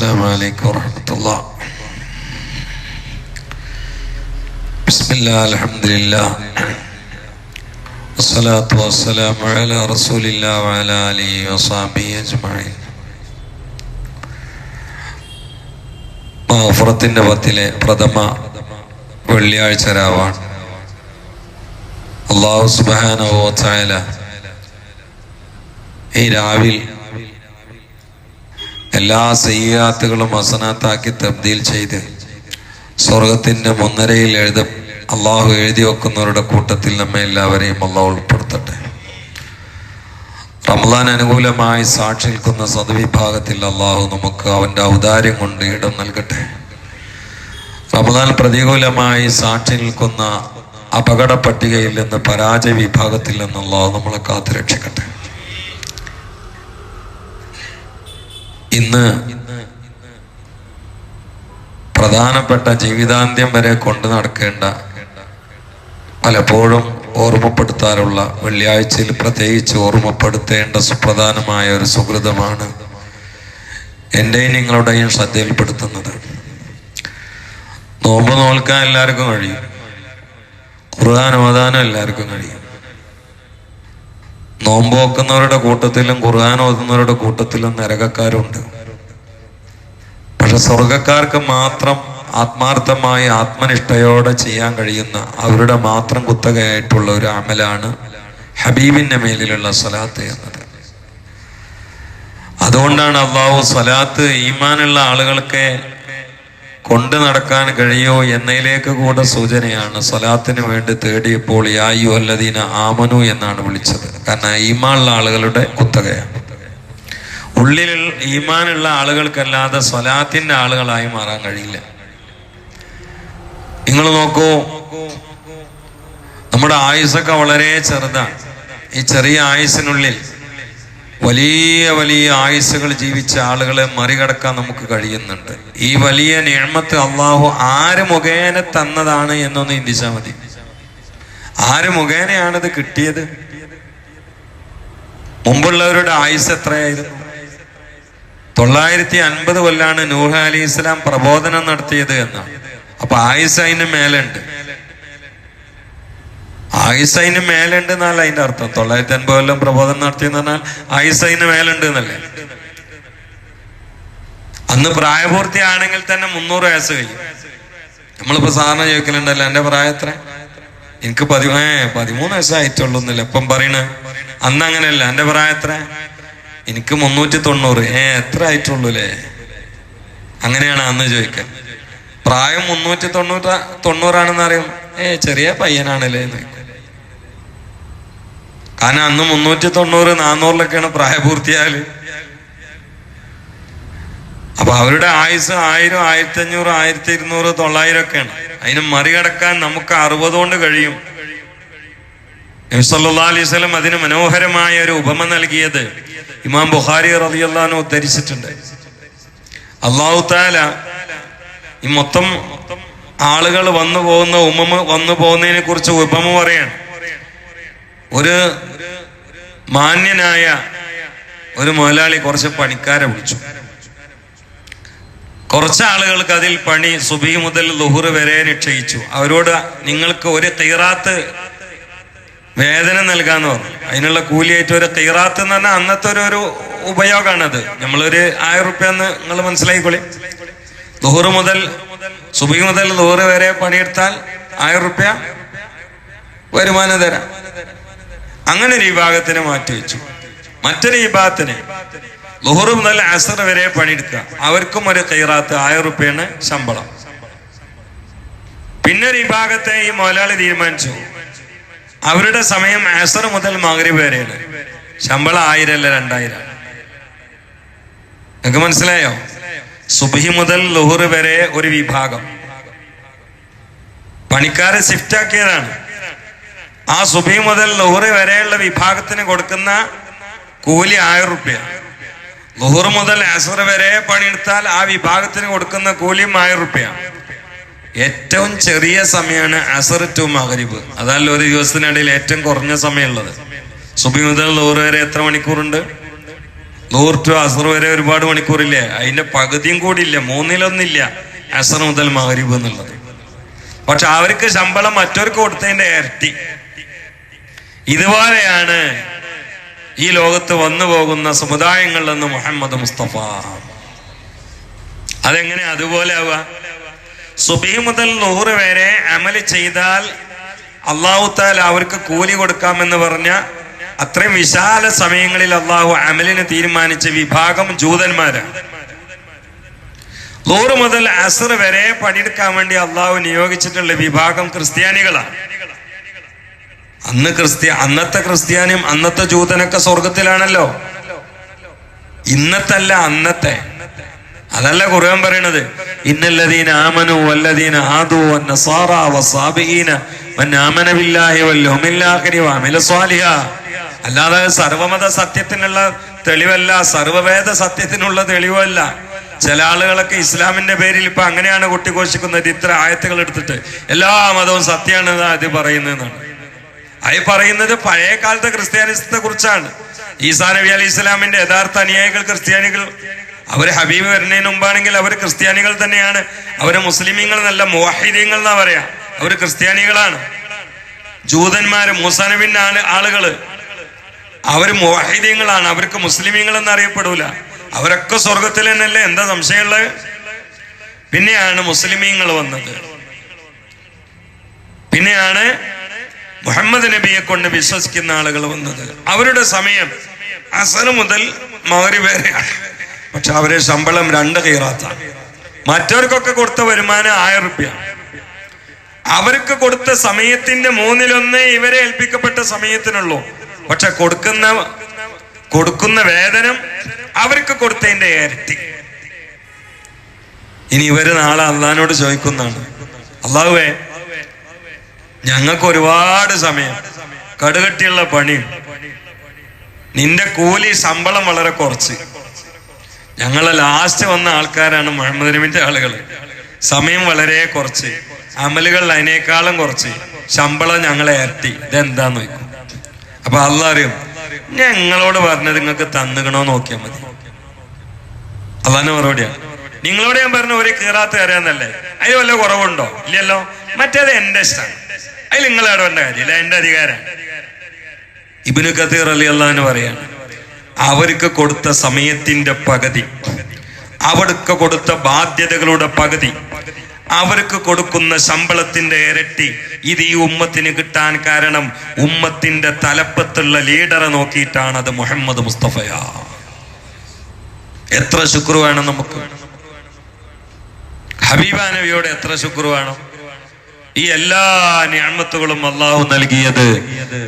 السلام عليكم ورحمة الله بسم الله الحمد لله والصلاة والسلام على رسول الله وعلى آله وصحبه أجمعين മഹഫറത്തിൻ്റെ പത്തിലെ പ്രഥമ വെള്ളിയാഴ്ച രാവാണ് അള്ളാഹു സുബാനോ ചായല ഈ രാവിൽ എല്ലാ സയ്യാത്തുകളും അസനാത്താക്കി തബ്ദീൽ ചെയ്ത് സ്വർഗത്തിന്റെ മുൻനിരയിൽ എഴുത അള്ളാഹു എഴുതി വെക്കുന്നവരുടെ കൂട്ടത്തിൽ നമ്മെ എല്ലാവരെയും അള്ളാഹു ഉൾപ്പെടുത്തട്ടെ. റമദാൻ അനുകൂലമായി സാക്ഷി നിൽക്കുന്ന സദ്വിഭാഗത്തിൽ അള്ളാഹു നമുക്ക് അവന്റെ ഔദാര്യം കൊണ്ട് ഇടം നൽകട്ടെ. റമദാൻ പ്രതികൂലമായി സാക്ഷി നിൽക്കുന്ന അപകട പട്ടികയിൽ നിന്ന് പരാജയ വിഭാഗത്തിൽ നിന്ന് നമ്മളെ കാത്തു ഇന്ന് പ്രധാനപ്പെട്ട ജീവിതാന്ത്യം വരെ കൊണ്ടു നടക്കേണ്ട പലപ്പോഴും ഓർമ്മപ്പെടുത്താറുള്ള വെള്ളിയാഴ്ചയിൽ പ്രത്യേകിച്ച് ഓർമ്മപ്പെടുത്തേണ്ട സുപ്രധാനമായ ഒരു സുഹൃതമാണ് എന്റെയും നിങ്ങളുടെയും ശ്രദ്ധയിൽപ്പെടുത്തുന്നത്. നോമ്പ് നോൽക്കാൻ എല്ലാവർക്കും കഴിയും. ഖുർആൻ ഓതാനും എല്ലാവർക്കും കഴിയും. നോമ്പ് നോക്കുന്നവരുടെ കൂട്ടത്തിലും ഖുർആൻ ഓതുന്നവരുടെ കൂട്ടത്തിലും നരകക്കാരുണ്ട്. പക്ഷെ സ്വർഗക്കാർക്ക് മാത്രം ആത്മാർത്ഥമായി ആത്മനിഷ്ഠയോടെ ചെയ്യാൻ കഴിയുന്ന അവരുടെ മാത്രം കുത്തകയായിട്ടുള്ള ഒരു അമലാണ് ഹബീബിന്റെ മേലിലുള്ള സ്വലാത്ത് എന്നത്. അതുകൊണ്ടാണ് അള്ളാഹു സ്വലാത്ത് ഈമാനുള്ള ആളുകൾക്ക് കൊണ്ടു നടക്കാൻ കഴിയോ എന്നതിലേക്ക് കൂടെ സൂചനയാണ്. സ്വലാത്തിന് വേണ്ടി തേടിയപ്പോൾ യായു അല്ലദീന ആമനു എന്നാണ് വിളിച്ചത്. കാരണം ഈമാനുള്ള ആളുകളുടെ കുത്തകയാണ്. ഉള്ളിൽ ഈമാനുള്ള ആളുകൾക്കല്ലാതെ സ്വലാത്തിന്റെ ആളുകളായി മാറാൻ കഴിയില്ല. നിങ്ങൾ നോക്കൂ നമ്മുടെ ആയുസൊക്കെ വളരെ ചെറുതാണ്. ഈ ചെറിയ ആയുസിനുള്ളിൽ വലിയ വലിയ ആയുസ്സുകൾ ജീവിച്ച ആളുകളെ മറികടക്കാൻ നമുക്ക് കഴിയുന്നുണ്ട്. ഈ വലിയ നിയമത്ത് അള്ളാഹു ആര് മുഖേന തന്നതാണ് എന്നൊന്ന് ചിന്തിച്ചാൽ മതി. ആര് മുഖേനയാണിത് കിട്ടിയത്? മുമ്പുള്ളവരുടെ ആയുസ് എത്രയായിരുന്നു? തൊള്ളായിരത്തി അൻപത് കൊല്ലാണ് നൂഹ അലി ഇസ്ലാം പ്രബോധനം നടത്തിയത് എന്നാണ്. അപ്പൊ ആയുസ് അതിന് മേലുണ്ട്. ആയുസ് അതിന് മേലുണ്ട് എന്നല്ല അതിന്റെ അർത്ഥം. തൊള്ളായിരത്തി അൻപത് കൊല്ലം പ്രബോധനം നടത്തിയെന്ന് പറഞ്ഞാൽ ആയുസ് അതിന് മേലുണ്ട് എന്നല്ലേ? അന്ന് പ്രായപൂർത്തിയാണെങ്കിൽ തന്നെ മുന്നൂറ് വയസ്സ് കഴിയും. നമ്മളിപ്പോ സാധാരണ ചോദിക്കലുണ്ടല്ലോ എന്റെ പ്രായം എത്ര? എനിക്ക് പതി പതിമൂന്ന് വയസ്സായിട്ടുള്ളൂ എന്നല്ലേ ഇപ്പം പറയണ? അന്ന് അങ്ങനെയല്ല എന്റെ പ്രായം എത്ര? എനിക്ക് മുന്നൂറ്റി തൊണ്ണൂറ്. ഏ എത്ര ആയിട്ടുള്ളൂ അല്ലേ? അങ്ങനെയാണ് അന്ന് ചോദിക്കാൻ പ്രായം മുന്നൂറ്റി തൊണ്ണൂറ്റ തൊണ്ണൂറാണെന്ന് അറിയും ഏ ചെറിയ പയ്യനാണല്ലേ? എന്ന് ചോദിക്കും. കാരണം അന്ന് മുന്നൂറ്റി തൊണ്ണൂറ് നാന്നൂറിലൊക്കെയാണ് പ്രായപൂർത്തിയാൽ. അപ്പൊ അവരുടെ ആയുസ് ആയിരം ആയിരത്തി അഞ്ഞൂറ് ആയിരത്തി ഇരുന്നൂറ് തൊള്ളായിരം ഒക്കെയാണ് അതിന് മറികടക്കാൻ നമുക്ക് അറുപത് കൊണ്ട് കഴിയും. നബിസല്ലാ അലൈഹി അതിന് മനോഹരമായ ഒരു ഉപമ നൽകിയത് ഇമാം ബുഹാരി റളിയല്ലാഹു ഉദ്ധരിച്ചിട്ടുണ്ട് അള്ളാഹു താല ഈ മൊത്തം ആളുകൾ വന്നു പോകുന്ന ഉമ്മ വന്നു പോകുന്നതിനെ കുറിച്ച് ഉപമ പറയാണ്. ഒരു മാന്യനായ ഒരു മുതലാളി കുറച്ച് പണിക്കാരെ വിളിച്ചു. കുറച്ച് ആളുകൾക്ക് അതിൽ പണി സുബി മുതൽ ലുഹുർ വരെ നിക്ഷയിച്ചു അവരോട് നിങ്ങൾക്ക് ഒരു തീറാത്ത് വേദന നൽകാന്ന് പറഞ്ഞു. അതിനുള്ള കൂലിയായിട്ട് ഒരു തീറാത്ത് എന്ന് പറഞ്ഞാൽ അന്നത്തെ ഒരു ഒരു ഉപയോഗമാണത് നമ്മളൊരു ആയിരം റുപ്യ എന്ന് നിങ്ങൾ മനസ്സിലായിക്കോളി. ലുഹുർ മുതൽ സുബി മുതൽ ലുഹുർ വരെ പണിയെടുത്താൽ ആയിരം റുപ്യ വരുമാനം തരാം. അങ്ങനെ ഒരു വിഭാഗത്തിന് മാറ്റി വെച്ചു. മറ്റൊരു വിഭാഗത്തിന് ലുഹറു മുതൽ അസർ വരെ പണിയെടുക്കുക. അവർക്കും ഒരു കൈറാത്ത് ആയിരം റുപ്യാണ് ശമ്പളം. പിന്നെ ഒരു വിഭാഗത്തെ ഈ മുതലാളി തീരുമാനിച്ചു. അവരുടെ സമയം അസർ മുതൽ മകരി വരെയാണ്. ശമ്പളം ആയിരം അല്ല രണ്ടായിരം. നിങ്ങൾക്ക് മനസ്സിലായോ? സുബഹി മുതൽ ലുഹുർ വരെ ഒരു വിഭാഗം. പണിക്കാരെ ഷിഫ്റ്റ് ആക്കിയതാണ്. ആ സുബി മുതൽ ലുഹുർ വരെയുള്ള വിഭാഗത്തിന് കൊടുക്കുന്ന കൂലി ആയിരം റുപ്യ. ലുഹുർ മുതൽ അസർ വരെ പണിയെടുത്താൽ ആ വിഭാഗത്തിന് കൊടുക്കുന്ന കൂലിയും ആയിരം റുപ്യ. ഏറ്റവും ചെറിയ സമയമാണ് അസർ ടു മകരിബ് അതല്ല ഒരു ദിവസത്തിനിടയിൽ ഏറ്റവും കുറഞ്ഞ സമയമുള്ളത്. സുബി മുതൽ നൂറ് വരെ എത്ര മണിക്കൂറുണ്ട്? നൂറ് ടു അസർ വരെ ഒരുപാട് മണിക്കൂറില്ലേ? അതിന്റെ പകുതിയും കൂടി ഇല്ല മൂന്നിലൊന്നില്ല അസർ മുതൽ മകരിബ് എന്നുള്ളത്. പക്ഷെ അവർക്ക് ശമ്പളം മറ്റവർക്ക് കൊടുത്തതിന്റെ ഇരട്ടി. ഇതുപോലെയാണ് ഈ ലോകത്ത് വന്നു പോകുന്ന സമുദായങ്ങളിലെന്ന് മുഹമ്മദ് മുസ്തഫ. അതെങ്ങനെ അതുപോലെ ആവുക? സുബി മുതൽ നൂറ് വരെ അമൽ ചെയ്താൽ അള്ളാഹു താല അവർക്ക് കൂലി കൊടുക്കാമെന്ന് പറഞ്ഞ അത്രയും വിശാല സമയങ്ങളിൽ അള്ളാഹു അമലിന് തീരുമാനിച്ച വിഭാഗം ജൂതന്മാരാണ്. നൂറ് മുതൽ അസർ വരെ പണിയെടുക്കാൻ വേണ്ടി അള്ളാഹു നിയോഗിച്ചിട്ടുള്ള വിഭാഗം ക്രിസ്ത്യാനികളാണ്. അന്ന് ക്രിസ്ത്യ അന്നത്തെ ക്രിസ്ത്യാനിയും അന്നത്തെ ജൂതനൊക്കെ സ്വർഗത്തിലാണല്ലോ. ഇന്നത്തല്ല അന്നത്തെ. അതല്ല ഖുർആൻ പറയണത്. ഇന്നല്ലദീന ആമനു വല്ലദീന ആദു വസാബീന ബില്ലാഹി ആഖിരി അല്ലാതെ സർവമത സത്യത്തിനുള്ള തെളിവല്ല സർവവേദ സത്യത്തിനുള്ള തെളിവല്ല. ചില ആളുകളൊക്കെ ഇസ്ലാമിന്റെ പേരിൽ ഇപ്പൊ അങ്ങനെയാണ് കൊട്ടിഘോഷിക്കുന്നത്. ഇത്ര ആയത്തുകൾ എടുത്തിട്ട് എല്ലാ മതവും സത്യമാണ് അത് പറയുന്നതെന്നാണ്. അത് പറയുന്നത് പഴയ കാലത്തെ ക്രിസ്ത്യാനിസത്തെ കുറിച്ചാണ്. ഈസാ നബി അലി ഇസ്ലാമിന്റെ യഥാർത്ഥ അനുയായികൾ ക്രിസ്ത്യാനികൾ. അവർ ഹബീബ് വരുന്നതിന് മുമ്പാണെങ്കിൽ അവർ ക്രിസ്ത്യാനികൾ തന്നെയാണ്. അവർ മുസ്ലിമീങ്ങൾ നല്ല മോഹിദീങ്ങൾ എന്നാ പറയാ. അവർ ക്രിസ്ത്യാനികളാണ്. ജൂതന്മാര് മൂസാനബിന്റെ ആണ് ആൾ ആളുകൾ. അവർ മോഹിദീങ്ങളാണ് അവർക്ക് മുസ്ലിമീങ്ങൾ എന്ന് അറിയപ്പെടൂല അവരൊക്കെ സ്വർഗത്തിൽ തന്നെയല്ലേ? എന്താ സംശയമുള്ളത്? പിന്നെയാണ് മുസ്ലിമീങ്ങൾ വന്നത്. പിന്നെയാണ് മുഹമ്മദ് നബിയെ കൊണ്ട് വിശ്വസിക്കുന്ന ആളുകൾ വന്നത് അവരുടെ സമയം അസർ മുതൽ മകരി വരെയാണ്. പക്ഷെ അവരെ ശമ്പളം രണ്ട് കയറാത്ത മറ്റവർക്കൊക്കെ കൊടുത്ത വരുമാനം ആയിരം റുപ്യ. അവർക്ക് കൊടുത്ത സമയത്തിന്റെ മൂന്നിലൊന്ന് ഇവരെ ഏൽപ്പിക്കപ്പെട്ട സമയത്തിനുള്ളൂ. പക്ഷെ കൊടുക്കുന്ന കൊടുക്കുന്ന വേതനം അവർക്ക് കൊടുത്തതിന്റെ ഇരട്ടി. ഇനി ഇവർ നാളെ അള്ളഹാനോട് ചോദിക്കുന്നതാണ്. അള്ളാഹുവേ ഞങ്ങൾക്ക് ഒരുപാട് സമയം. കടുകട്ടിയുള്ള പണി. നിന്റെ കൂലി ശമ്പളം വളരെ കുറച്ച്. ഞങ്ങളെ ലാസ്റ്റ് വന്ന ആൾക്കാരാണ് മുഹമ്മദ് നബിന്റെ ആളുകൾ സമയം വളരെ കുറച്ച്. അമലുകൾ അതിനേക്കാളും കുറച്ച്. ശമ്പളം ഞങ്ങളെ ഇരട്ടി ഇതെന്താന്ന് നോക്കും അപ്പൊ അല്ല അറിയും. ഞങ്ങളോട് പറഞ്ഞത് നിങ്ങൾക്ക് തന്നുകണോ നോക്കിയാൽ മതി. അള്ളാന്റെ മറുപടിയാണ് നിങ്ങളോട് ഞാൻ പറഞ്ഞു ഒരു കീറാത്ത് കയറിയാന്നല്ലേ? അതിൽ വല്ല കുറവുണ്ടോ? ഇല്ലല്ലോ. മറ്റേത് എന്റെ ഇഷ്ടമാണ് അതിൽ നിങ്ങൾ ഇടവേണ്ട കാര്യമില്ല എന്റെ അധികാരം. ഇബിന് കത്തീർ അലി അള്ളഹാന് പറയാണ് അവർക്ക് കൊടുത്ത സമയത്തിന്റെ പകുതി അവർക്ക് കൊടുത്ത ബാധ്യതകളുടെ പകുതി അവർക്ക് കൊടുക്കുന്ന ശമ്പളത്തിന്റെ ഇരട്ടി ഇത് ഈ ഉമ്മത്തിന് കിട്ടാൻ കാരണം ഉമ്മത്തിന്റെ തലപ്പത്തുള്ള ലീഡറെ നോക്കിയിട്ടാണ് അത് മുഹമ്മദ് മുസ്തഫയാ. എത്ര ശുക്ർ വേണം നമുക്ക്? ഹബീബ നബിയോട് എത്ര ശുക്രുവാണോ ഈ എല്ലാ ഞാമത്തുകളും അള്ളാഹു നൽകിയത്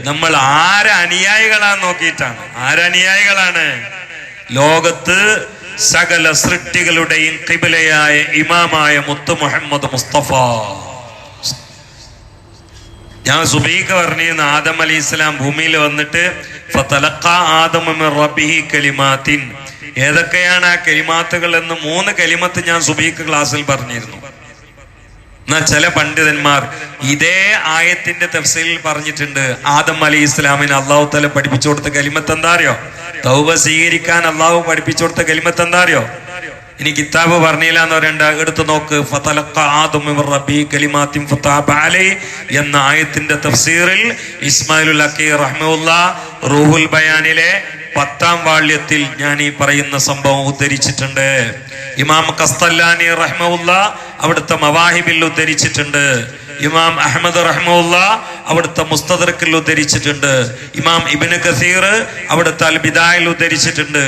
നമ്മൾ ആരെ അനുയായികളാന്ന് നോക്കിയിട്ടാണ്. ആരനുയായികളാണ് ലോകത്ത് സകല സൃഷ്ടികളുടെയും കിബിലയായ ഇമാമായ മുത്ത് മുഹമ്മദ് മുസ്തഫ. ഞാൻ സുബീക്ക് പറഞ്ഞിരുന്ന ആദം അലി ഇസ്ലാം ഭൂമിയിൽ വന്നിട്ട് മിൻ റബ്ബിഹി കലിമാത്തിൻ. ഏതൊക്കെയാണ് ആ കലിമാത്തുകൾ എന്ന് മൂന്ന് കലിമത്ത് ഞാൻ സുബീക്ക് ക്ലാസ്സിൽ പറഞ്ഞിരുന്നു. എന്നാ ചില പണ്ഡിതന്മാർ ഇതേ ആയത്തിന്റെ തഫ്സീലിൽ പറഞ്ഞിട്ടുണ്ട് ആദം അലി ഇസ്ലാമിന് അള്ളാഹു തല പഠിപ്പിച്ചു കൊടുത്ത കലിമത്ത് എന്താ അറിയോ? തൗബ സ്വീകരിക്കാൻ അള്ളാഹു പഠിപ്പിച്ചു കൊടുത്ത കലിമത്ത് എന്താ അറിയോ? ഇനി കിതാബ് പറഞ്ഞില്ല എന്ന് പറയണ്ട എടുത്തു നോക്ക്. എന്ന ആയത്തിന്റെ തഫ്സീറിൽ ഇസ്മായിൽ റഹ്മുല്ല റൂഹുൽ ബയാനിലെ പത്താം വാള്യത്തിൽ ഞാൻ ഈ പറയുന്ന സംഭവം ഉദ്ധരിച്ചിട്ടുണ്ട്. ഇമാം കസ്തല്ലാനി റഹ്മുല്ല അവിടുത്തെ മവാഹിബിൽ ഉദ്ധരിച്ചിട്ടുണ്ട്. ഇമാം അഹമ്മദ് റഹ്മുല്ല അവിടുത്തെ മുസ്തദർക്കിൽ ഉദ്ധരിച്ചിട്ടുണ്ട്. ഇമാം ഇബിന് കസീർ അവിടുത്തെ അൽബിദായിൽ ഉദ്ധരിച്ചിട്ടുണ്ട്.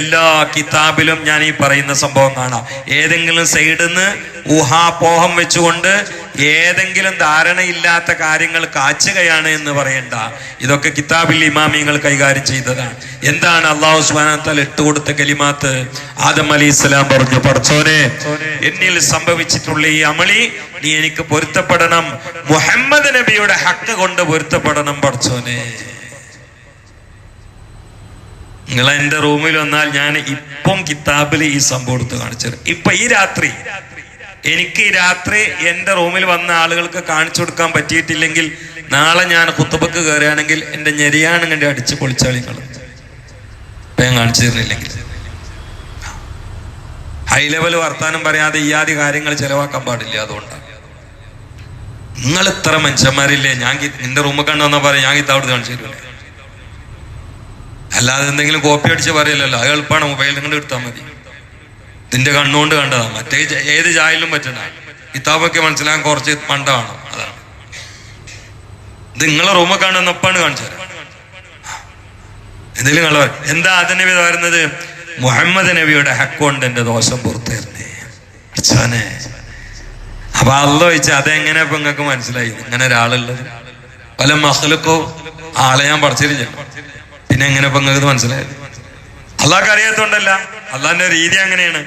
എല്ലാ കിതാബിലും ഞാൻ ഈ പറയുന്ന സംഭവം കാണാം. ഏതെങ്കിലും സൈഡിൽ നിന്ന് ഊഹാപോഹം വെച്ചുകൊണ്ട് ഏതെങ്കിലും ധാരണയില്ലാത്ത കാര്യങ്ങൾ കാച്ചുകയാണ് എന്ന് പറയണ്ട. ഇതൊക്കെ കിതാബിൽ ഇമാമിങ്ങൾ കൈകാര്യം ചെയ്തതാണ്. എന്താണ് അള്ളാഹു സുബാനത്താൽ ഇട്ടുകൊടുത്ത കലിമാത്ത്? ആദം അലി ഇസ്ലാം പറഞ്ഞു പറച്ചോനെ എന്നിൽ സംഭവിച്ചിട്ടുള്ള ഈ അമളി നീ എനിക്ക് പൊരുത്തപ്പെടണം. മുഹമ്മദ് നബിയുടെ ഹക്ക് കൊണ്ട് പൊരുത്തപ്പെടണം പറച്ചോനെ നിങ്ങൾ എന്റെ റൂമിൽ വന്നാൽ ഞാൻ ഇപ്പം കിതാബിൽ ഈ സംഭവം എടുത്ത് കാണിച്ചു ഇപ്പൊ ഈ രാത്രി എനിക്ക് രാത്രി എന്റെ റൂമിൽ വന്ന ആളുകൾക്ക് കാണിച്ചു കൊടുക്കാൻ പറ്റിയിട്ടില്ലെങ്കിൽ നാളെ ഞാൻ കുത്തുബക്ക് കയറുകയാണെങ്കിൽ എന്റെ ഞെരിയാണുങ്ങന്റെ അടിച്ച് പൊളിച്ചാളിങ്ങൾ ഇപ്പൊ ഞാൻ കാണിച്ചു തരുന്നില്ലെങ്കിൽ. ഹൈ ലെവൽ വർത്താനം പറയാതെ ഇയാദി കാര്യങ്ങൾ ചെലവാക്കാൻ പാടില്ല അതുകൊണ്ടാണ്. നിങ്ങൾ ഇത്ര മനുഷ്യന്മാരില്ലേ? ഞാൻ നിന്റെ റൂമിൽ കണ്ടുവന്നാ പറയാം ഞാൻ അവിടെ കാണിച്ചു തരുമല്ലേ അല്ലാതെ എന്തെങ്കിലും കോപ്പി അടിച്ച് പറയില്ലല്ലോ അത് എളുപ്പമാണ്. മൊബൈലിൽ കൊണ്ട് എടുത്താൽ മതി. ഇതിന്റെ കണ്ണുകൊണ്ട് കണ്ടതാണ് മറ്റേ ഏത് ചായലും പറ്റണ. കിതാബൊക്കെ മനസ്സിലാകാൻ കുറച്ച് പണ്ടാണ് അതാണ്. ഇത് നിങ്ങളെ റൂമ് കാണുന്ന ഒപ്പാണ് കാണിച്ചു എന്തെങ്കിലും കള്ള എന്താ അതിനെ പറയുന്നത് മുഹമ്മദ് നബിയുടെ ഹക്കൊണ്ട് എന്റെ ദോഷം പുറത്തേർന്നേ. അച്ഛനെ. അപ്പൊ അല്ല ചോദിച്ചാൽ അതെങ്ങനെ ഇപ്പൊ നിങ്ങൾക്ക് മനസ്സിലായി? ഇങ്ങനെ ഒരാളുള്ളത്. പല മഹലുക്കോ? ആളെ ഞാൻ പഠിച്ചില്ല പിന്നെ എങ്ങനെ ഇപ്പൊ നിങ്ങൾക്ക് മനസ്സിലായത്? അള്ളാഹ് അറിയാത്തോണ്ടല്ല. അള്ളാഹിന്റെ രീതി അങ്ങനെയാണ്.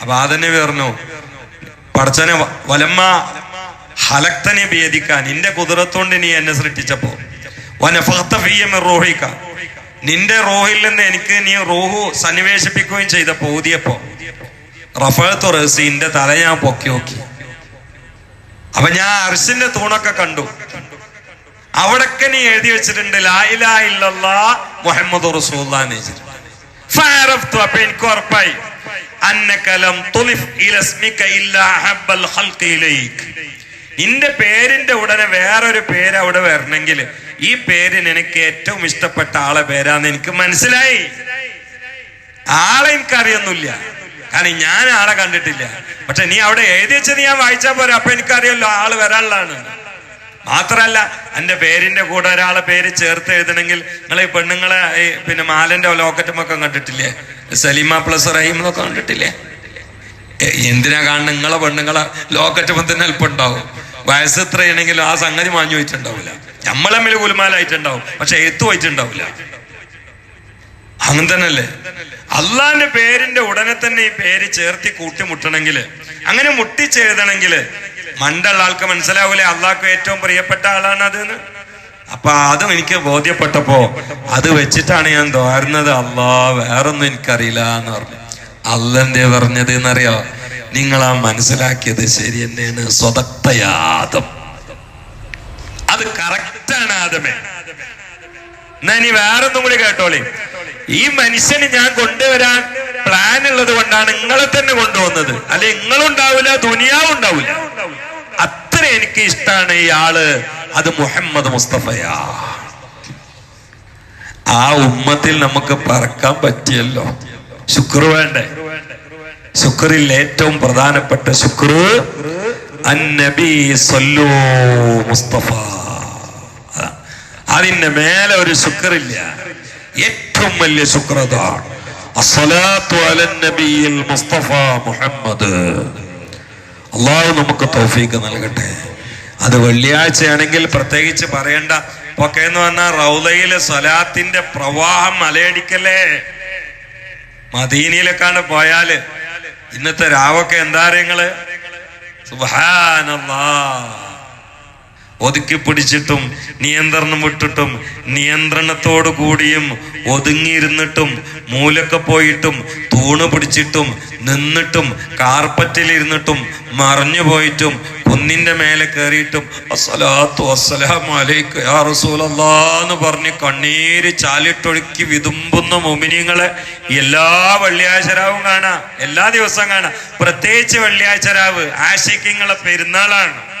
അപ്പൊ ആ തന്നെ പറഞ്ഞു പഠിച്ചനെ വലമ്മ ഹലക്തനെ ഭേദിക്കാൻ നിന്റെ കുതിരത്തോണ്ട് നീ എന്നെ സൃഷ്ടിച്ചപ്പോ. റോഹിക്ക നിന്റെ റോഹിൽ നിന്ന് എനിക്ക് നീ റോഹു സന്നിവേശിപ്പിക്കുകയും ചെയ്തപ്പോ ഊതിയപ്പോ. റഫത്ത് എന്റെ തല ഞാൻ പൊക്കി നോക്കി. അപ്പൊ ഞാൻ അർഷിന്റെ തൂണൊക്കെ കണ്ടു. അവിടൊക്കെ നീ എഴുതി വെച്ചിട്ടുണ്ട് ലാ ഇലാഹ ഇല്ലല്ലാ മുഹമ്മദ് റസൂലുള്ളാഹ് ഫഅറഫ്തു അപ്പൊ എനിക്ക് ഉറപ്പായി അന്നകലം തുലിഫ് ഇലസ്മിക ഇല്ലാ ഹബ്ബൽ ഇലൈക് നിന്റെ പേരിന്റെ ഉടനെ വേറൊരു പേര് അവിടെ വരണമെങ്കിൽ ഈ പേരിന് എനിക്ക് ഏറ്റവും ഇഷ്ടപ്പെട്ട ആളെ പേരാന്ന് എനിക്ക് മനസ്സിലായി. ആളെ എനിക്കറിയൊന്നുമില്ല. കാരണം ഞാൻ ആളെ കണ്ടിട്ടില്ല. പക്ഷെ നീ അവിടെ എഴുതി വെച്ചത് ഞാൻ വായിച്ചാ പോരാ. അപ്പൊ എനിക്കറിയല്ലോ ആൾ വരാനുള്ളതാണ്. മാത്രല്ല എന്റെ പേരിന്റെ കൂടെ ഒരാളെ പേര് ചേർത്ത് എഴുതണമെങ്കിൽ നിങ്ങൾ ഈ പെണ്ണുങ്ങളെ ഈ പിന്നെ മാലന്റെ ലോക്കറ്റും ഒക്കെ കണ്ടിട്ടില്ലേ? സലീമ പ്ലസ് റഹീം എന്നൊക്കെ കണ്ടിട്ടില്ലേ എന്തിനാ കാണുന്ന? നിങ്ങളെ പെണ്ണുങ്ങളെ ലോക്കറ്റ് തന്നെ അല്പം ഉണ്ടാവും വയസ്സ് എത്രയാണെങ്കിലും ആ സംഗതി മാഞ്ഞു പോയിട്ടുണ്ടാവില്ല. നമ്മൾ തമ്മിൽ കുലുമാലായിട്ടുണ്ടാവും. പക്ഷെ എത്തു പോയിട്ടുണ്ടാവില്ല. അങ്ങനെ തന്നെയല്ലേ? അള്ളാന്റെ പേരിന്റെ ഉടനെ തന്നെ ഈ പേര് ചേർത്തി കൂട്ടിമുട്ടണമെങ്കിൽ അങ്ങനെ മുട്ടിച്ചെഴുതണമെങ്കിൽ മണ്ടുള്ള ആൾക്ക് മനസ്സിലാവൂലേ? അള്ളാഹ്ക്ക് ഏറ്റവും പ്രിയപ്പെട്ട ആളാണ് അതെന്ന്. അപ്പൊ അതും എനിക്ക് ബോധ്യപ്പെട്ടപ്പോ അത് വെച്ചിട്ടാണ് ഞാൻ തോരുന്നത് അള്ളാ വേറൊന്നും എനിക്കറിയില്ല എന്ന് പറഞ്ഞു. അല്ല എന്തേ പറഞ്ഞത് എന്നറിയോ? നിങ്ങളാ മനസ്സിലാക്കിയത് ശരി തന്നെയാണ്. സ്വതക്തയാദം അത് കറക്റ്റാണ് ആദമേ. എന്നാ ഇനി വേറൊന്നും കൂടി കേട്ടോളി. ഈ മനുഷ്യന് ഞാൻ കൊണ്ടുവരാൻ പ്ലാൻ ഉള്ളത് കൊണ്ടാണ് നിങ്ങളെ തന്നെ കൊണ്ടുവന്നത് അല്ലെ നിങ്ങളുണ്ടാവില്ല ദുനിയാവ് ഉണ്ടാവില്ല അത്ര എനിക്ക് ഇഷ്ടമാണ് ഈ ആൾ. അത് മുഹമ്മദ് മുസ്തഫയാ. ആ ഉമ്മത്തിൽ നമുക്ക് പറക്കാൻ പറ്റിയല്ലോ. ശുക്ർ വേണ്ടേ? ശുക്രിൽ ഏറ്റവും പ്രധാനപ്പെട്ട ശുക്ർ അന്നബി സല്ലു മുസ്തഫ. അതാ. അതിന്റെ മേലെ ഒരു ശുക്രില്ല. ഏറ്റവും വലിയ ശുക്രത മുസ്തഫ മുഹമ്മദ്. അള്ളാഹു നമുക്ക് തൗഫീക്ക് നൽകട്ടെ. അത് വെള്ളിയാഴ്ചയാണെങ്കിൽ പ്രത്യേകിച്ച് പറയണ്ട. ഒക്കെ എന്ന് പറഞ്ഞാൽ റൗലയിലെ സ്വലാത്തിന്റെ പ്രവാഹം മലയടിക്കല്ലേ? മദീനയിലേക്കാണ് പോയാൽ. ഇന്നത്തെ രാവൊക്കെ എന്താ അറിയങ്ങൾ? സുബ്ഹാനല്ലാ. ഒതുക്കി പിടിച്ചിട്ടും നിയന്ത്രണം വിട്ടിട്ടും നിയന്ത്രണത്തോടു കൂടിയും ഒതുങ്ങിയിരുന്നിട്ടും മൂലൊക്കെ പോയിട്ടും തൂണ് പിടിച്ചിട്ടും നിന്നിട്ടും കാർപ്പറ്റിലിരുന്നിട്ടും മറിഞ്ഞു പോയിട്ടും കുന്നിന്റെ മേലെ കയറിയിട്ടും അസലാത്തു അലൈക്കും യാ പറഞ്ഞ് കണ്ണീര് ചാലിട്ടൊഴുക്കി വിതുമ്പുന്ന മുമിനിങ്ങളെ എല്ലാ വെള്ളിയാഴ്ച രാവും കാണാം എല്ലാ ദിവസവും കാണാം. പ്രത്യേകിച്ച് വെള്ളിയാഴ്ച രാവ് പെരുന്നാളാണ്.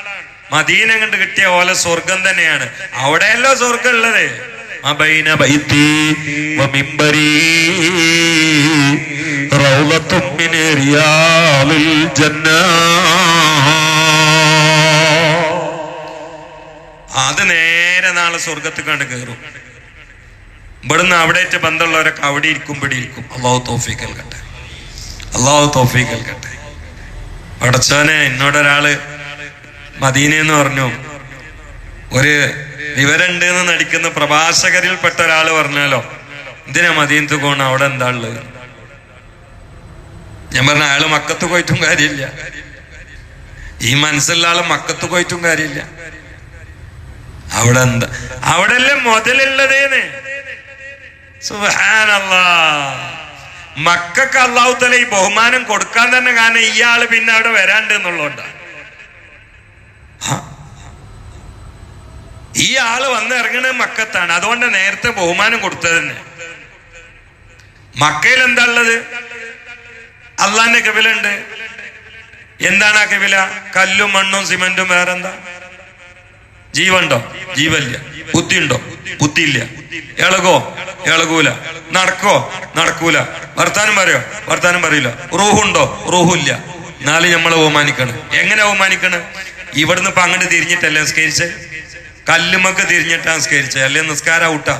മദീന കണ്ട് കിട്ടിയ പോലെ സ്വർഗം തന്നെയാണ്. അവിടെയല്ലോ സ്വർഗം ഉള്ളത് അബൈന ബൈത്തി ജന്ന. അത് നേരെ നാളെ സ്വർഗത്തിൽ കണ്ട് കയറും ഇവിടുന്ന് അവിടെ ബന്ധമുള്ളവരൊക്കെ അവിടെ ഇരിക്കും ഇവിടെ ഇരിക്കും. അള്ളാഹു തോഫീക്ക് നൽകട്ടെ. അള്ളാഹു തോഫീക്ക് നൽകട്ടെ. പടച്ചോനെ എന്നോടൊരാൾ മദീന എന്ന് പറഞ്ഞു. ഒരു വിവരണ്ട് എന്ന് നടിക്കുന്ന പ്രഭാഷകരിൽ പെട്ട ഒരാൾ പറഞ്ഞാലോ? എന്തിനാ മദീനത്ത് പോണ? അവിടെ എന്താ ഉള്ളത്? ഞാൻ പറഞ്ഞ അയാൾ മക്കത്ത് പോയിട്ടും കാര്യമില്ല. ഈ മനസ്സുള്ള ആൾ മക്കത്ത് പോയിട്ടും കാര്യമില്ല. അവിടെ എന്താ? അവിടെ അല്ലേ മുതലുള്ളതേന്ന് സുഹാനല്ലാ മക്കൾക്ക് ഈ ബഹുമാനം കൊടുക്കാൻ തന്നെ കാരണം ഇയാൾ പിന്നെ അവിടെ വരാണ്ട് എന്നുള്ളതുകൊണ്ടാണ്. ഈ ആൾ വന്നിറങ്ങണ മക്കത്താണ്. അതുകൊണ്ട് നേരത്തെ ബഹുമാനം കൊടുത്തത് തന്നെ. മക്കയിൽ എന്താ ഉള്ളത്? അള്ളാന്റെ കബിലുണ്ട്. എന്താണ് ആ കവില കല്ലും മണ്ണും സിമന്റും വേറെന്താ? ജീവണ്ടോ ജീവല്ല ബുദ്ധിയുണ്ടോ? ബുദ്ധിയില്ല. ഇളകോ? ഇളകൂല. നടക്കോ? നടക്കൂല. വർത്താനം പറയോ? വർത്താനം പറയില്ല. റൂഹുണ്ടോ? റൂഹില്ല. എന്നാലും നമ്മളെ ബഹുമാനിക്കണം. എങ്ങനെ ഓമാനിക്കണം ഇവിടുന്ന് ഇപ്പൊ അങ്ങോട്ട് തിരിഞ്ഞിട്ടല്ലേ നിസ്കരിച്ച്? കല്ലുമൊക്കെ തിരിഞ്ഞിട്ടാ നിസ്കരിച്ച്. അല്ലേ നിസ്കാരം ഔട്ടാ?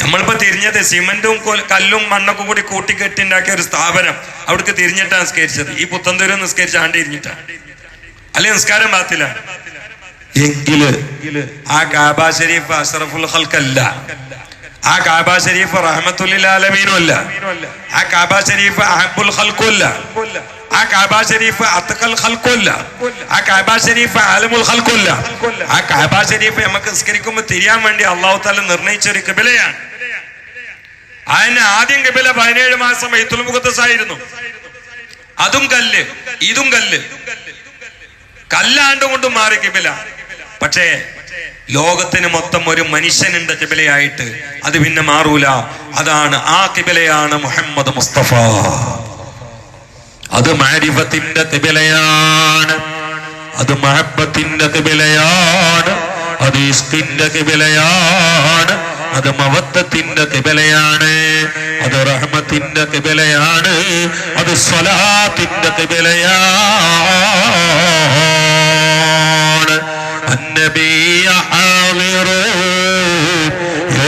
നമ്മളിപ്പോ തിരിഞ്ഞത് സിമന്റും കല്ലും മണ്ണൊക്കെ കൂടി കൂട്ടിക്കെട്ടിണ്ടാക്കിയ ഒരു സ്ഥാപനം അവിടേക്ക് തിരിഞ്ഞിട്ടാ നിസ്കരിച്ചത്. ഈ പുത്തന്തൂരം നിസ്കരിച്ച ആണ്ട് തിരിഞ്ഞിട്ടാ. അല്ലെ നിസ്കാരം പാത്തില്ല എങ്കിൽ ആ കാബ ഷരീഫ് അഷറഫുൽ ഹൽക്കല്ല ആ കാബ ഷരീഫ് റഹമത്തുല്ലാലമീനുമല്ല ആ കാബ ഷരീഫ് അഹബുൽ ഹൽക്കും ആ കാബ ഷരീഫ് അത്തക്കൽ ഹൽക്കുമല്ല ആ കാബ ഷരീഫ് ആലമുൽ ഹൽക്കുമല്ല ആ കാബ ഷരീഫ് നമുക്ക് നിസ്കരിക്കുമ്പോൾ തിരിയാൻ വേണ്ടി അള്ളാഹു താല നിർണയിച്ച ഒരു കിബിലയാണ് അതിന് ആദ്യം കിബില പതിനേഴ് മാസം ഇത്തുൽ മുഖത്തസായിരുന്നു അതും കല്ല് ഇതും കല്ല്. കല്ലാണ്ടുകൊണ്ടും മാറി കിബില പക്ഷേ ലോകത്തിന് മൊത്തം ഒരു മനുഷ്യനുണ്ട് കിബിലയായിട്ട് അത് പിന്നെ മാറൂല അതാണ് ആ കിബിലയാണ് മുഹമ്മദ് മുസ്തഫ അത് മാരിഫത്തിന്റെ കിബിലയാണ് അത് മഹബത്തിന്റെ കിബിലയാണ് അത് ഇസ്കിന്റെ കിബിലയാണ് അത് മവത്തത്തിന്റെ കിബിലയാണ് അത് റഹ്മത്തിന്റെ കിബിലയാണ് അത് സ്വലാത്തിന്റെ കിബിലയാണ് النبي حاضر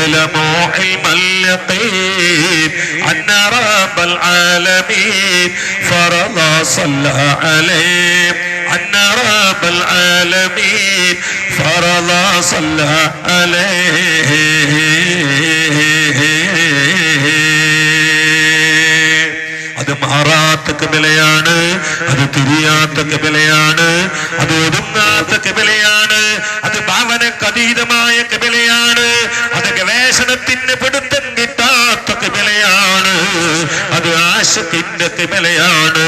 يعلم علم اليقين أن رب العالمين فرض صلى عليه أن رب العالمين فرض صلى عليه അത് മാറാത്ത കബിലയാണ് അത് തിരിയാത്ത കബിലയാണ് അത് ഒതുങ്ങാത്ത കബിലയാണ് അത് ഭാവനക്കതീതമായ കബിലയാണ്. അത് ഗവേഷണത്തിന് പിടുത്തം കിട്ടാത്ത കബിലയാണ്. അത് ആശത്തിന്റെ കബിലയാണ്.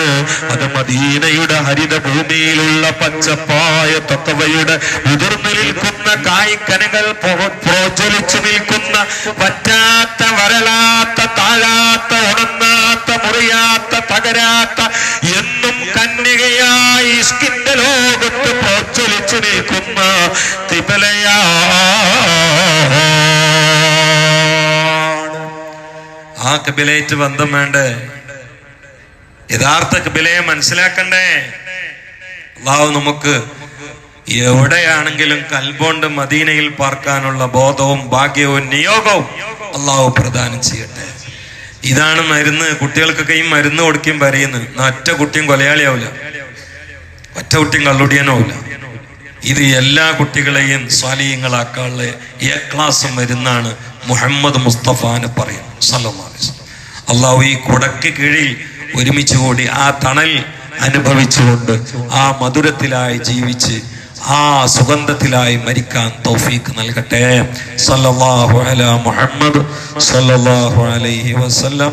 അത് മദീനയുടെ ഹരിത ഭൂമിയിലുള്ള പച്ചപ്പായ തൊക്കവയുടെ ഉതിർന്നു നിൽക്കുന്ന കായ്ക്കനകൾ പ്രോ- പ്രോജ്വലിച്ചു നിൽക്കുന്ന പറ്റാത്ത വരലാത്ത താഴാത്ത ഉണങ്ങാത്ത മുറിയാത്ത തകരാത്ത എന്നും കന്യകയായി ഇഷ്കിന്റെ ലോകത്ത് പ്രോജ്വലിച്ചു നിൽക്കുന്ന ആ കബിലയിട്ട് ബന്ധം വേണ്ടേ? യഥാർത്ഥ കബിലയെ മനസ്സിലാക്കണ്ടേ? അള്ളാഹു നമുക്ക് എവിടെയാണെങ്കിലും കൽബോണ്ട് മദീനയിൽ പാർക്കാനുള്ള ബോധവും ഭാഗ്യവും നിയോഗവും അള്ളാഹു പ്രദാനം ചെയ്യട്ടെ. ഇതാണ് മരുന്ന്. കുട്ടികൾക്കൊക്കെ ഈ മരുന്ന് കൊടുക്കുകയും പറയുന്നത്. ഒറ്റ കുട്ടിയും കൊലയാളിയാവില്ല ഒറ്റ കുട്ടിയും കള്ളുടിയനുമില്ല ഇത് എല്ലാ കുട്ടികളെയും സ്വാലീയങ്ങളാക്കാനുള്ള എ ക്ലാസ് മരുന്നാണ് മുഹമ്മദ് മുസ്തഫാന് പറയും വസല്ലം. അള്ളാഹു ഈ കുടക്ക് കീഴിൽ ഒരുമിച്ച് കൂടി ആ തണൽ അനുഭവിച്ചുകൊണ്ട് ആ മധുരത്തിലായി ജീവിച്ച് ആ സുഗന്ധത്തിലായി മരിക്കാൻ തോഫീക്ക് നൽകട്ടെ. സല്ലല്ലാഹു അല മുഹമ്മദ് സല്ലല്ലാഹു അലൈഹി വസല്ലം.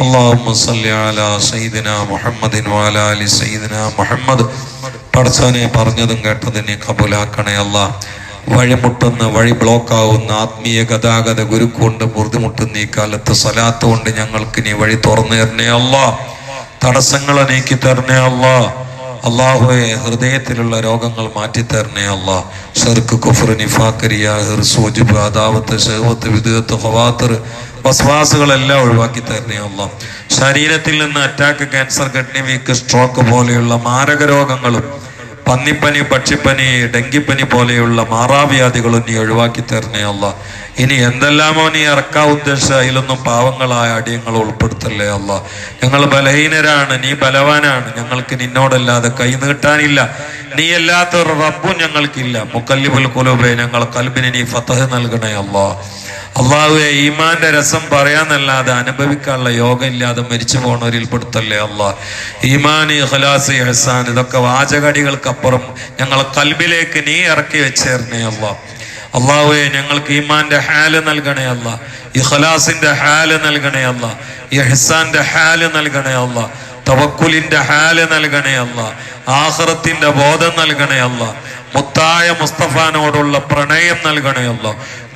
اللهم സല്ലി على سيدنا മുഹമ്മദിൻ وعلى ال سيدنا മുഹമ്മദ്. പഠിച്ചതിനെ പറഞ്ഞതും കേട്ടതിനെ കബൂലാക്കണേ അല്ല. വഴിമുട്ടുന്ന വഴി ബ്ലോക്കാവുന്ന ആത്മീയ ഗതാഗത ഗുരുക്കൊണ്ട് ബുദ്ധിമുട്ടുന്ന ഈ കാലത്ത് സലാത്ത് കൊണ്ട് ഞങ്ങൾക്ക് നീ വഴി തുറന്നു തരണേ അല്ല. തടസ്സങ്ങൾ നീക്കി തരണേ അല്ലാ. അള്ളാഹുവെ ഹൃദയത്തിലുള്ള രോഗങ്ങൾ മാറ്റിത്തരണേ അള്ളാ. ഷർക്ക് കുഫർ നിഫാക്കരിയ ഹിർസൂജിബ് അദാവത്ത് ഷഹവത്ത് വിദുഹത്ത് ഹവാത്തർ വസ്വാസുകളെല്ലാം ഒഴിവാക്കി തരണേ അല്ല ശരീരത്തിൽ നിന്ന് attack cancer kidney weak stroke പോലെയുള്ള മാരക രോഗങ്ങളും പന്നിപ്പനി പക്ഷിപ്പനി ഡെങ്കിപ്പനി പോലെയുള്ള മാറാവ്യാധികളും നീ ഒഴിവാക്കി തരണേ അല്ല ഇനി എന്തെല്ലാമോ നീ ഇറക്കാൻ ഉദ്ദേശിച്ച അതിലൊന്നും പാവങ്ങളായ അടിയങ്ങൾ ഉൾപ്പെടുത്തല്ലേ അല്ല ഞങ്ങൾ ബലഹീനരാണ് നീ ബലവാനാണ്. ഞങ്ങൾക്ക് നിന്നോടല്ലാതെ കൈ നീട്ടാനില്ല. നീ അല്ലാത്ത ഒരു റബ്ബും ഞങ്ങൾക്കില്ല. മുക്കല്ലിബുൽ കുലൂബെ ഞങ്ങൾ കൽബിന് നീ ഫത്തഹ് നൽകണേ അല്ല അള്ളാഹുവെ ഈമാന്റെ രസം പറയാന്നല്ലാതെ അനുഭവിക്കാനുള്ള യോഗം ഇല്ലാതെ മരിച്ചു പോണവരിൽ പെടുത്തല്ലേ അള്ളാഹ് ഈമാൻ ഇഖ്ലാസ് എഹസാൻ ഇതൊക്കെ വാചകടികൾക്കപ്പുറം ഞങ്ങൾ കൽബിലേക്ക് നീ ഇറക്കി വെച്ചേർന്നേ അള്ളാഹ് അള്ളാഹുവെ ഞങ്ങൾക്ക് ഈമാന്റെ ഹാൽ നൽകണേ അല്ല. ഇഖ്ലാസിന്റെ ഹാൽ നൽകണേ അല്ല. ഇഹ്സാന്റെ ഹാൽ നൽകണേ അല്ല. തവക്കുലിന്റെ ഹാൽ നൽകണേ അല്ല. ആഹ്റത്തിന്റെ ബോധം നൽകണേ അല്ല. മുത്തായ മുസ്തഫാനോടുള്ള പ്രണയം നൽകണേ അല്ല.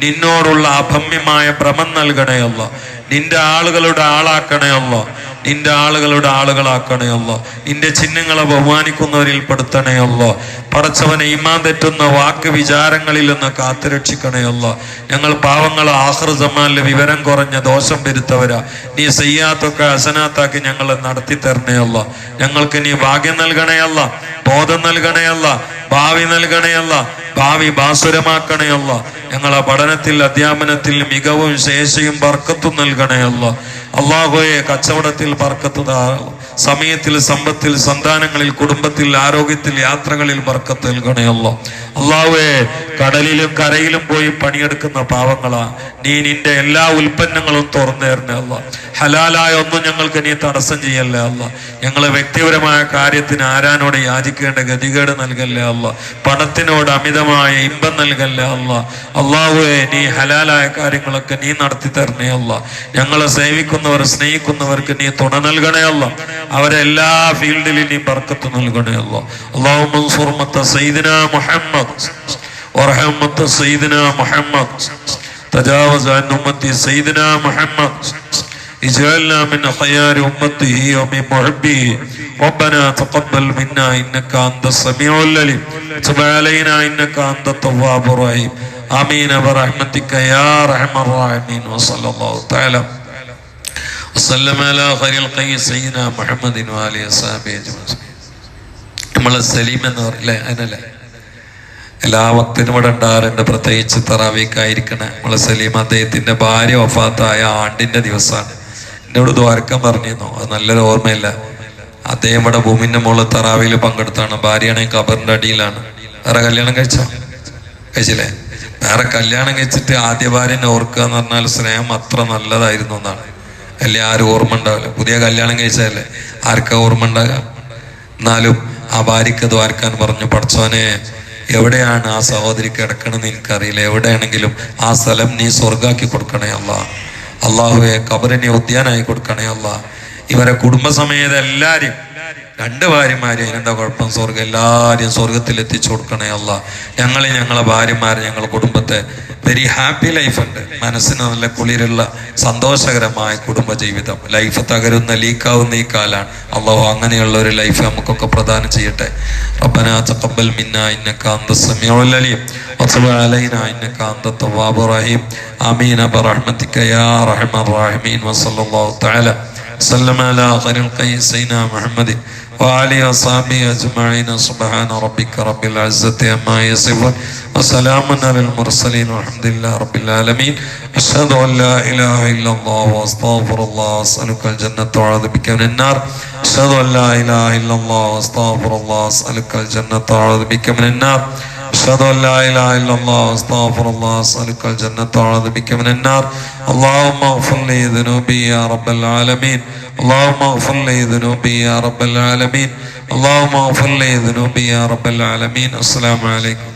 നിന്നോടുള്ള അഭമ്യമായ ഭ്രമം നൽകണയല്ല നിന്റെ ആളുകളുടെ ആളാക്കണയല്ല നിന്റെ ആളുകളുടെ ആളുകളാക്കണയല്ല നിന്റെ ചിഹ്നങ്ങളെ ബഹുമാനിക്കുന്നവരിൽ പെടുത്തണേ പെടുത്തണയല്ല പടച്ചവനെ ഇമാൻ തെറ്റുന്ന വാക്ക് വിചാരങ്ങളിൽ നിന്ന് കാത്തുരക്ഷിക്കണയല്ല ഞങ്ങൾ പാവങ്ങൾ ആഹൃസമാനിലെ വിവരം കുറഞ്ഞ ദോഷം വരുത്തവരാ. നീ സെയ്യാത്തൊക്കെ അസനാത്താക്കി ഞങ്ങളെ നടത്തി തരണയല്ല ഞങ്ങൾക്ക് നീ ഭാഗ്യം നൽകണയല്ല ബോധം നൽകണേ നൽകണയല്ല ഭാവി നൽകണയല്ല ഭാവി ബാസുരമാക്കണയല്ല ഞങ്ങളെ പഠനത്തിൽ അധ്യാപനത്തിൽ മികവും ശേഷിയും ബർക്കത്തും നൽകണയല്ല അള്ളാഹുയെ കച്ചവടത്തിൽ ബർക്കത്ത് സമയത്തിൽ സമ്പത്തിൽ സന്താനങ്ങളിൽ കുടുംബത്തിൽ ആരോഗ്യത്തിൽ യാത്രകളിൽ ബർക്കത്ത് നൽകണയല്ല അള്ളാഹുയെ കടലിലും കരയിലും പോയി പണിയെടുക്കുന്ന പാവങ്ങളാ. നീ നിന്റെ എല്ലാ ഉൽപ്പന്നങ്ങളും തുറന്നു തരണേ അല്ല. ഹലാലായ ഒന്നും ഞങ്ങൾക്ക് നീ തടസ്സം ചെയ്യല്ലേ അല്ല. ഞങ്ങളെ വ്യക്തിപരമായ കാര്യത്തിന് ആരാനോട് യാചിക്കേണ്ട ഗതികേട് നൽകല്ലേ അല്ല. പണത്തിനോട് അമിതമായ ഇമ്പം നൽകല്ലേ അല്ല അള്ളാഹുവെ നീ ഹലാലായ കാര്യങ്ങളൊക്കെ നീ നടത്തി തരണേ അല്ല ഞങ്ങളെ സേവിക്കുന്നവർ സ്നേഹിക്കുന്നവർക്ക് നീ തുണ നൽകണേ അല്ല അവരെ എല്ലാ ഫീൽഡിലും നീ ബർക്കത്ത് നൽകണേ അല്ല അള്ളാഹു മൻസൂർ മത്ത സയ്യിദിന മുഹമ്മദ് ورحمة سيدنا محمد تجاوز عن أمتي سيدنا محمد اجعلنا من خيار أمته ومن محبه ربنا تقبل منا إنك أنت السميع العليم تب علينا إنك أنت التواب الرحيم آمين برحمتك يا أرحم الراحمين وصلى الله تعالى وسلم على خير الخير سيدنا محمد وآله وصحبه أجمعين നമ്മളെ സലീം എന്ന് പറയില്ലേ അതിനല്ലേ എല്ലാ ഭക്തനും ഇവിടെ ഉണ്ടാകാറുണ്ട് പ്രത്യേകിച്ച് തറാവിക്കായിരിക്കണേ നമ്മളെ സലീം അദ്ദേഹത്തിന്റെ ഭാര്യ വഫാത്തായ ആണ്ടിന്റെ ദിവസമാണ് എന്നോട് ദ്വാരക്കം പറഞ്ഞിരുന്നു. അത് നല്ലൊരു ഓർമ്മയില്ല. അദ്ദേഹം ഇവിടെ ഭൂമിന്റെ മുകളിൽ തറാവിയിൽ പങ്കെടുത്താണ്. ഭാര്യയാണെങ്കിൽ കബറിന്റെ അടിയിലാണ്. വേറെ കല്യാണം കഴിച്ചോ? കഴിച്ചില്ലേ? വേറെ കല്യാണം കഴിച്ചിട്ട് ആദ്യ ഭാര്യനെ ഓർക്കുക എന്ന് പറഞ്ഞാൽ സ്നേഹം അത്ര നല്ലതായിരുന്നു എന്നാണ്. അല്ലെ? ആരും ഓർമ്മ ഉണ്ടാവില്ല. പുതിയ കല്യാണം കഴിച്ചതല്ലേ? ആർക്കാ ഓർമ്മ ഉണ്ടാകുക എന്നാലും ആ ഭാര്യക്ക് ദ്വാരക്കാൻ പറഞ്ഞു പഠിച്ചവനെ എവിടെയാണ് ആ സഹോദരി കിടക്കണമെന്ന് എനിക്കറിയില്ല. എവിടെയാണെങ്കിലും ആ സ്ഥലം നീ സ്വർഗാക്കി കൊടുക്കണേ അല്ല അള്ളാഹുവെ കബറിനെ ഉദ്യാനായി കൊടുക്കണേ അല്ല ഇവരെ കുടുംബസമേത എല്ലാരും രണ്ട് ഭാര്യമാരെ അതിനെന്താ കുഴപ്പം സ്വർഗം എല്ലാവരെയും സ്വർഗത്തിൽ എത്തിച്ചു കൊടുക്കണേ അല്ല ഞങ്ങളെ ഞങ്ങളെ ഭാര്യമാരെ ഞങ്ങളെ കുടുംബത്തെ വെരി ഹാപ്പി ലൈഫ് ഉണ്ട് മനസ്സിന് നല്ല കുളിരുള്ള സന്തോഷകരമായ കുടുംബ ജീവിതം ലൈഫ് തകരുന്ന ലീക്കാവുന്ന ഈ കാലാണ് അള്ളാഹു അങ്ങനെയുള്ള ഒരു ലൈഫ് നമുക്കൊക്കെ പ്രദാനം ചെയ്യട്ടെ ربنا تقبل منا انك انت السميع العليم وتب علينا انك انت التواب الرحيم امين برحمتك يا ارحم الراحمين وصلى الله تعالى وسلم على خير القيس سيدنا محمد وعلي وصحبه أجمعين. سبحان ربك رب العزة عما يصفون. وسلام على المرسلين والحمد لله رب العالمين. أشهد أن لا إله إلا الله وأستغفر الله وأسألك الجنة وأعوذ بك من النار. أشهد أن لا إله إلا الله وأستغفر الله وأسألك الجنة وأعوذ بك من النار. أشهد أن لا إله إلا الله وأستغفر الله أسألك الجنة وأعوذ بك من النار. اللهم اغفر لي ذنوبي يا رب العالمين. اللهم اغفر لي ذنوبي يا رب العالمين. اللهم اغفر لي ذنوبي يا رب العالمين. السلام عليكم.